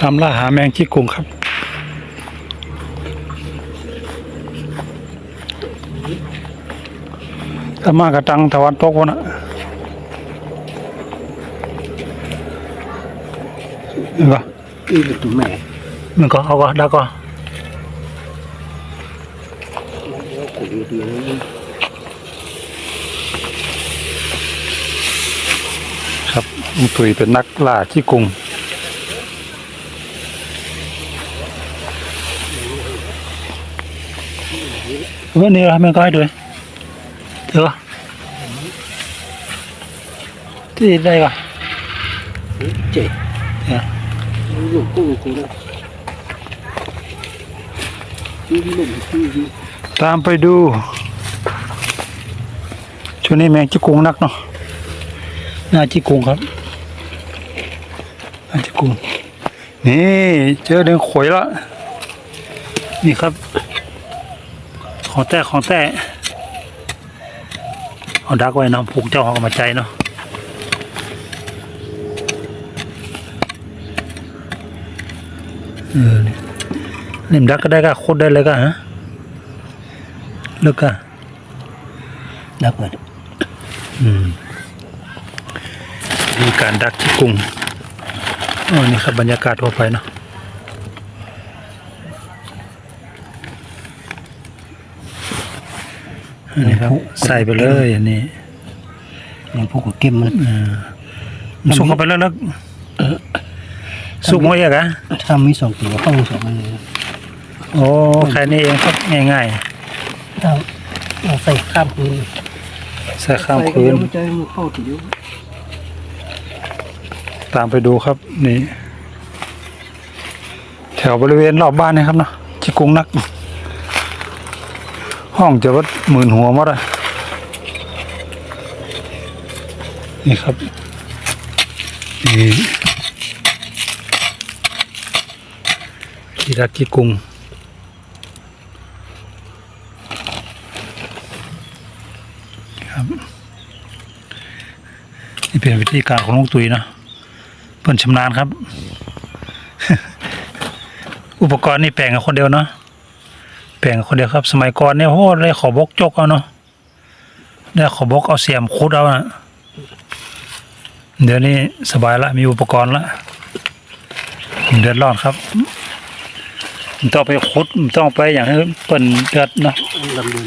ตามล่าหาแมงจีกุงครับ ถ้ามากระตังตะวันตกวะนะเห็นปะอีกตัวแม่มันก็เอาก็ได้ก็แล้วขุยดีนี้ครับลุงตุ๋ยเป็นนักล่าจีกุงวันนี้เราไม่ก็ให้ด้วยเถอะที่ได้ปะ เจ็ด เนี่ยลูกกุ้งกูนะที่ลุ่มที่ดีตามไปดูช่วงนี้แมงจีกุงนักเนาะหน้าจีกุงครับหน้าจีกุงนี่เจอเดินขวยละนี่ครับ ของแต่ของแต่เอาดักไว้เนาะผูกเจ้าของก็มาใจเนาะเออนี่เล่มดักก็ได้ก็โคตรได้เลยก็ฮะเลิกก็ดักเปิดอืมมีการดักที่กรุงอ๋อนี่ครับบรรยากาศทั่วไปเนาะ อันนี้ครับ ใส่ไปเลยอันนี้ยังพวกกูเก็บมันสุกเข้าไปแล้วแล้วสุกหมดยังอะถ้ามีสองตัวเข้าสองอันเลยโอ้แค่นี้เองครับง่ายถ้าเราใส่ข้ามคืนๆใส่ข้ามคืนใส่ก็เดี๋ยวมันจะให้มันเข้าถึงตามไปดูครับนี่ แถวบริเวณรอบบ้านนะครับเนาะที่กรุงนัก ห้องจะวัดหมื่นหัวมดอะนี่ครับนี่ที่รักที่กรุงครับนี่เป็นวิธีการของลุงตุยเนาะเพิ่นชำนาญครับ อุปกรณ์นี่แปลงกับคนเดียวเนาะ แปลงกับคนเดียวครับ สมัยก่อนเนี่ยโอ้ได้ขอบกจกเอาเนาะได้ขอบกเอาเสียมคุดเอาอะเดี๋ยวนี้สบายละมีอุปกรณ์ละเดือดร้อนครับมันต้องไปคุดมันต้องไปอย่างให้เปิ่นเดือดเนาะลำดู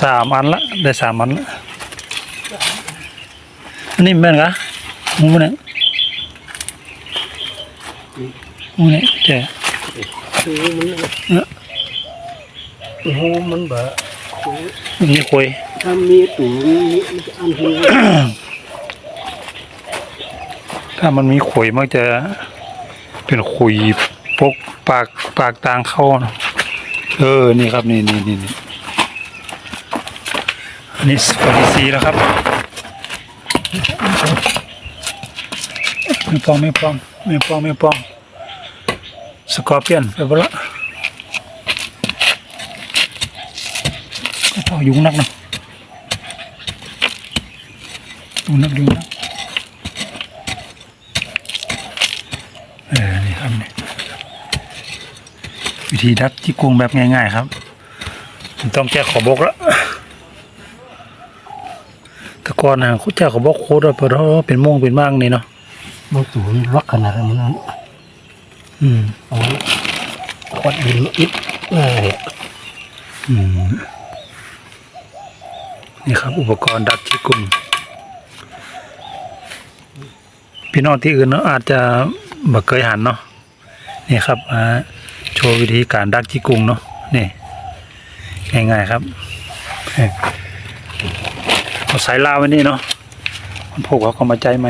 สามอันละได้สามอันละอันนี้แม่นกะหมูเนี่ยหมูเนี่ยเจ๊ คือมันโอ้โหมันแบบมีคุยถ้ามีตัวนี้มันจะอันหัวถ้ามันมีขุยมันจะเป็นขุยพวกปากปากตางเข้านะเออ นี่ครับ นี่นี่นี่นี่อันนี้สปอร์ตซีแล้วครับไม่ปองไม่ปองไม่ปองไม่ปอง สกอร์เปียนไปบ่ละก็ต้องยุงนักนะยุงนักยุงนักเออนี่ครับนี่วิธีดักที่กรุงแบบง่ายๆครับมันต้องแก้ขอบกแล้วแต่ก่อนนะเขาแก้ขอบกโคตรเพราะเป็นโม่งเป็นมั่งนี่เนาะมันตัวมันรักขนาดนั้น อืมเอขวดดินอิดเลยอืมนี่ครับ อุปกรณ์ดักที่กรุงพี่น้องที่อื่นเนาะอาจจะบ่เคยหันเนาะนี่ครับอ่าโชว์วิธีการดักที่กรุงเนาะนี่ง่ายๆครับเอาสายลาวไว้นี่เนาะมันพวกเขาก็มาใจไหม